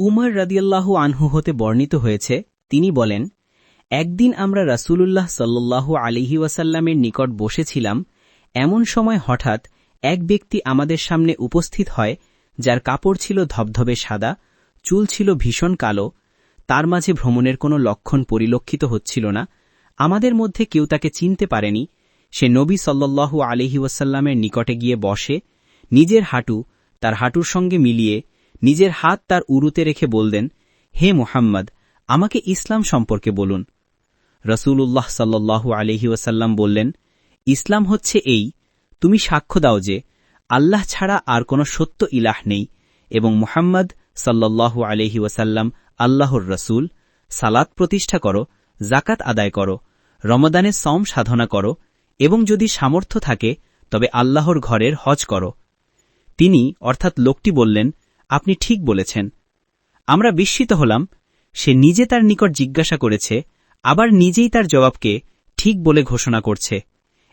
উমর রাদিয়াল্লাহু আনহু হতে বর্ণিত হয়েছে, তিনি বলেন, একদিন আমরা রাসূলুল্লাহ সাল্লাল্লাহু আলিহি ওয়াসাল্লামের নিকট বসেছিলাম, এমন সময় হঠাৎ এক ব্যক্তি আমাদের সামনে উপস্থিত হয়, যার কাপড় ছিল ধবধবে সাদা, চুল ছিল ভীষণ কালো, তার মাঝে ভ্রমণের কোনো লক্ষণ পরিলক্ষিত হচ্ছিল না, আমাদের মধ্যে কেউ তাকে চিনতে পারেনি, সে নবী সাল্লাল্লাহু আলিহি ওয়াসাল্লামের নিকটে গিয়ে বসে, নিজের হাঁটু তার হাঁটুর সঙ্গে মিলিয়ে নিজের হাত তার উরুতে রেখে বললেন, হে মুহাম্মদ, আমাকে ইসলাম সম্পর্কে বলুন। রসূলুল্লাহ সাল্লাল্লাহু আলহি ওয়াসাল্লাম বললেন, ইসলাম হচ্ছে এই, তুমি সাক্ষ্য দাও যে আল্লাহ ছাড়া আর কোনো সত্য ইলাহ নেই এবং মুহাম্মদ সাল্লাল্লাহু আলহি ওয়াসাল্লাম আল্লাহর রসুল। সালাত প্রতিষ্ঠা করো জাকাত আদায় করো রমদানে সম সাধনা করো এবং যদি সামর্থ্য থাকে তবে আল্লাহর ঘরের হজ করো। তিনি, অর্থাৎ লোকটি বললেন আপনি ঠিক বলেছেন। আমরা বিস্মিত হলাম, সে নিজে তার নিকট জিজ্ঞাসা করেছে, আবার নিজেই তার জবাবকে ঠিক বলে ঘোষণা করছে।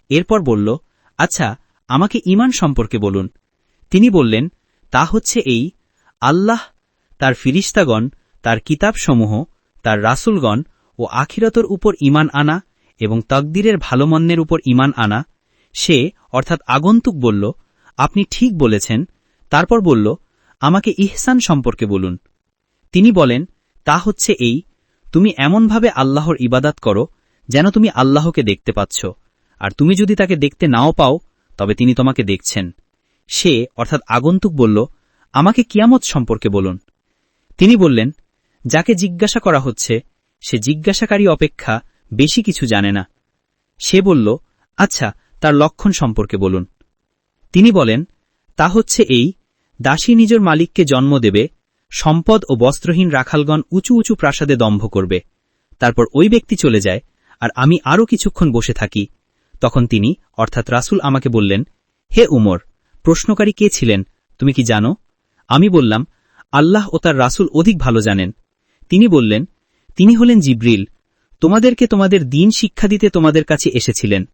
এরপর বলল আচ্ছা আমাকে ইমান সম্পর্কে বলুন। তিনি বললেন, তা হচ্ছে এই, আল্লাহ, তার ফিরিস্তাগণ, তার কিতাবসমূহ, তার রাসুলগণ ও আখিরতর উপর ইমান আনা এবং তকদিরের ভালোমন্দের উপর ইমান আনা। সে, অর্থাৎ আগন্তুক বলল, আপনি ঠিক বলেছেন। তারপর বলল আমাকে ইহসান সম্পর্কে বলুন। তিনি বলেন, তা হচ্ছে এই, তুমি এমনভাবে আল্লাহর ইবাদাত করো, যেন তুমি আল্লাহকে দেখতে পাচ্ছ। আর তুমি যদি তাকে দেখতে নাও পাও, তবে তিনি তোমাকে দেখছেন। সে, অর্থাৎ আগন্তুক বলল, আমাকে কিয়ামত সম্পর্কে বলুন। তিনি বললেন, যাকে জিজ্ঞাসা করা হচ্ছে, সে জিজ্ঞাসাকারী অপেক্ষা বেশি কিছু জানে না। সে বলল আচ্ছা তার লক্ষণ সম্পর্কে বলুন। তিনি বলেন, তা হচ্ছে এই দাসী নিজের মালিককে জন্ম দেবে, সম্পদ ও বস্ত্রহীন রাখালগণ উঁচু উঁচু প্রাসাদে দম্ভ করবে। তারপর ওই ব্যক্তি চলে যায়, আর আমি আরও কিছুক্ষণ বসে থাকি। তখন তিনি, অর্থাৎ রাসুল আমাকে বললেন, হে উমর, প্রশ্নকারী কে ছিলেন? তুমি কি জানো? আমি বললাম, আল্লাহ ও তার রাসুল অধিক ভালো জানেন। তিনি বললেন, তিনি হলেন জিব্রিল। তোমাদেরকে তোমাদের দিন শিক্ষা দিতে তোমাদের কাছে এসেছিলেন।